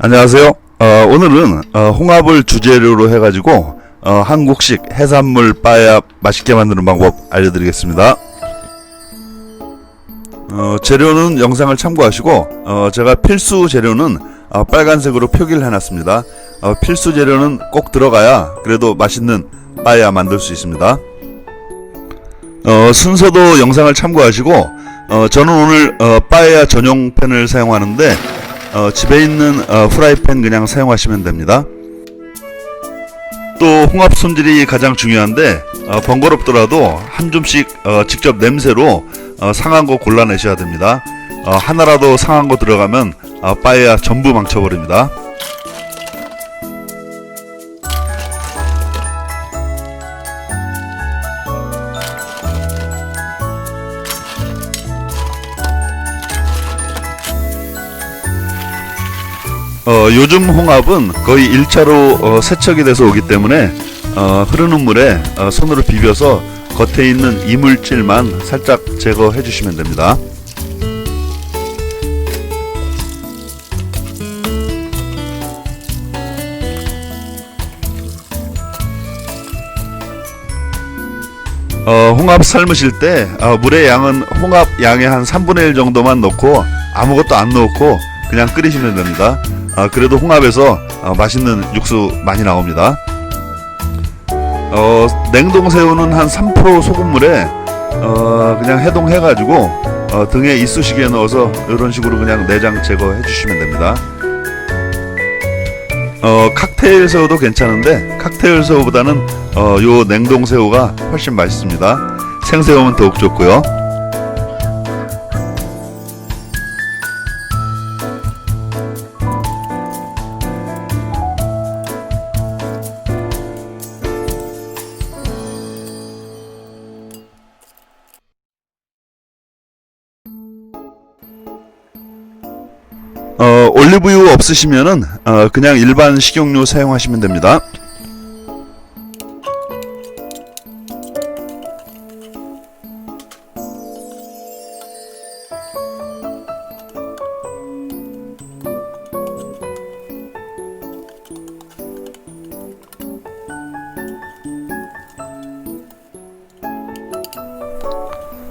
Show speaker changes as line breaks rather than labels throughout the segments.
안녕하세요. 어, 오늘은 어, 홍합을 주재료로 해가지고 어, 한국식 해산물 빠야 맛있게 만드는 방법 알려드리겠습니다. 어, 재료는 영상을 참고하시고 어, 제가 필수 재료는 어, 빨간색으로 표기를 해놨습니다. 어, 필수 재료는 꼭 들어가야 그래도 맛있는 빠야 만들 수 있습니다. 어, 순서도 영상을 참고하시고 어, 저는 오늘 어, 빠야 전용 팬을 사용하는데 어, 집에 있는 어, 후라이팬 그냥 사용하시면 됩니다. 또 홍합 손질이 가장 중요한데 어, 번거롭더라도 한 줌씩 어, 직접 냄새로 어, 상한 거 골라내셔야 됩니다. 어, 하나라도 상한 거 들어가면 어, 빠에야 전부 망쳐버립니다. 어, 요즘 홍합은 거의 1차로 어, 세척이 돼서 오기 때문에 어, 흐르는 물에 어, 손으로 비벼서 겉에 있는 이물질만 살짝 제거해 주시면 됩니다. 어, 홍합 삶으실 때 어, 물의 양은 홍합 양의 한 3분의 1 정도만 넣고 아무것도 안 넣고 그냥 끓이시면 됩니다. 아, 그래도 홍합에서 어, 맛있는 육수 많이 나옵니다. 어, 냉동 새우는 한 3% 소금물에 어, 그냥 해동해가지고 어, 등에 이쑤시개에 넣어서 이런 식으로 그냥 내장 제거해 주시면 됩니다. 어, 칵테일 새우도 괜찮은데 칵테일 새우보다는 어, 요 냉동 새우가 훨씬 맛있습니다. 생새우면 더욱 좋고요. 올리브유 없으시면은 어, 그냥 일반 식용유 사용하시면 됩니다.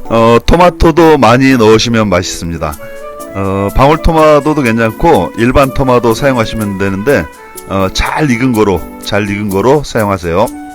어, 토마토도 많이 넣으시면 맛있습니다. 어, 방울토마토도 괜찮고 일반 토마토 사용하시면 되는데 어, 잘 익은 거로 잘 익은 거로 사용하세요.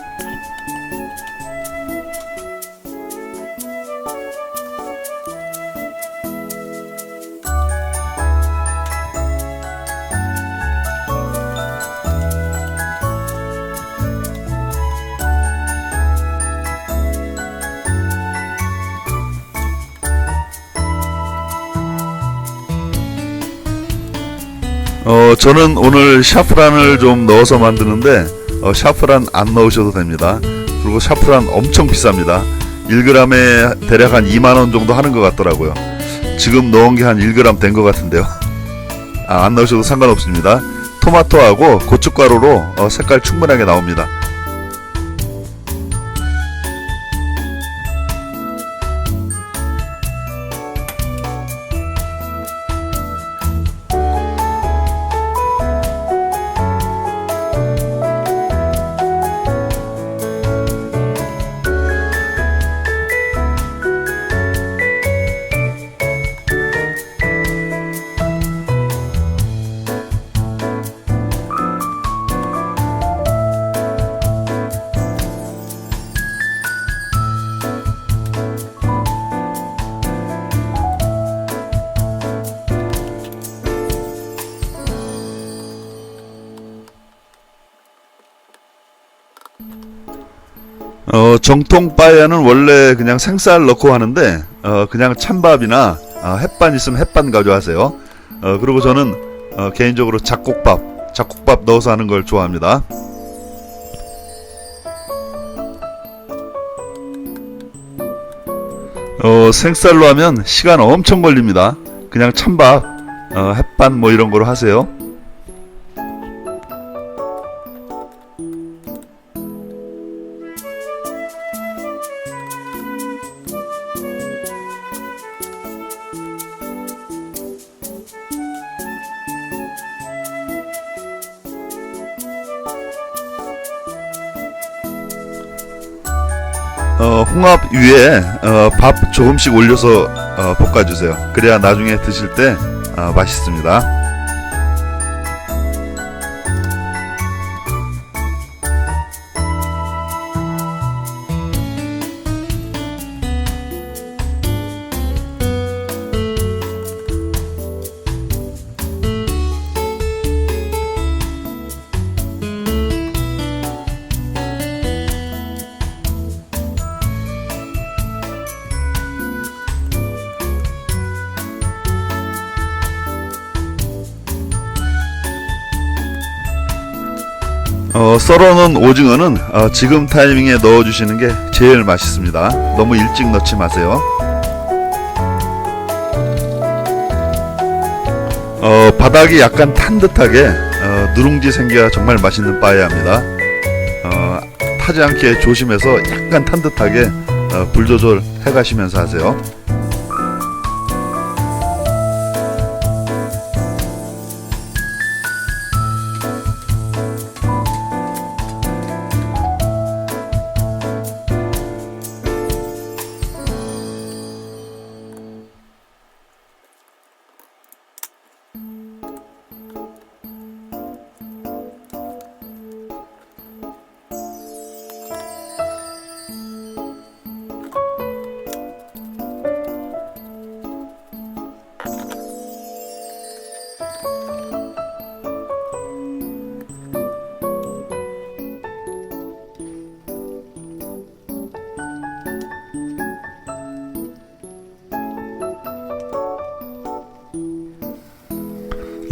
어, 저는 오늘 샤프란을 좀 넣어서 만드는데 어, 샤프란 안 넣으셔도 됩니다. 그리고 샤프란 엄청 비쌉니다. 1g에 대략 한 2만 원 정도 하는 것 같더라고요. 지금 넣은 게 한 1g 된 것 같은데요. 아, 안 넣으셔도 상관없습니다. 토마토하고 고춧가루로 어, 색깔 충분하게 나옵니다. 어, 정통 빠야는 원래 그냥 생쌀 넣고 하는데 어, 그냥 찬밥이나 어, 햇반 있으면 햇반 가져가세요. 어, 그리고 저는 어, 개인적으로 잡곡밥, 잡곡밥 넣어서 하는 걸 좋아합니다. 어, 생쌀로 하면 시간 엄청 걸립니다. 그냥 찬밥, 어, 햇반 뭐 이런 거로 하세요. 어, 홍합 위에 어, 밥 조금씩 올려서 어, 볶아주세요. 그래야 나중에 드실 때 어, 맛있습니다. 어, 썰어놓은 오징어는 어, 지금 타이밍에 넣어주시는 게 제일 맛있습니다. 너무 일찍 넣지 마세요. 어, 바닥이 약간 탄 듯하게 어, 누룽지 생겨야 정말 맛있는 빠에야입니다. 어, 타지 않게 조심해서 약간 탄 듯하게 어, 불 조절 해가시면서 하세요.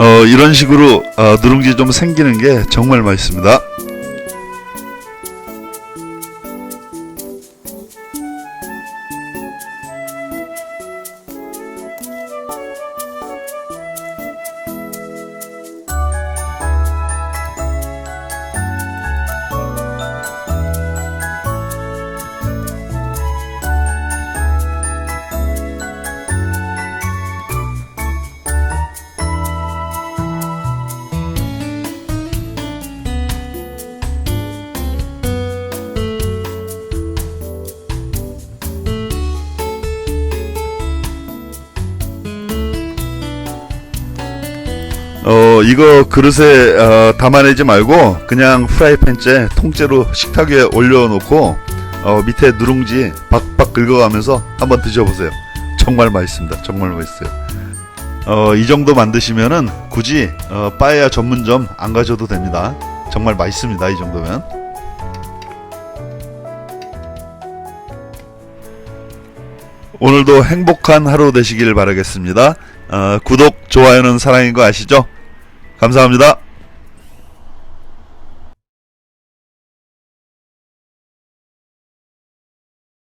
어, 이런 식으로 어, 누룽지 좀 생기는 게 정말 맛있습니다. 어, 이거 그릇에 어, 담아내지 말고 그냥 프라이팬째 통째로 식탁 위에 올려놓고 어, 밑에 누룽지 박박 긁어가면서 한번 드셔보세요. 정말 맛있습니다. 정말 맛있어요. 어, 이 정도 만드시면은 굳이 어, 빠에야 전문점 안 가셔도 됩니다. 정말 맛있습니다. 이 정도면. 오늘도 행복한 하루 되시길 바라겠습니다. 어, 구독, 좋아요는 사랑인 거 아시죠? 감사합니다.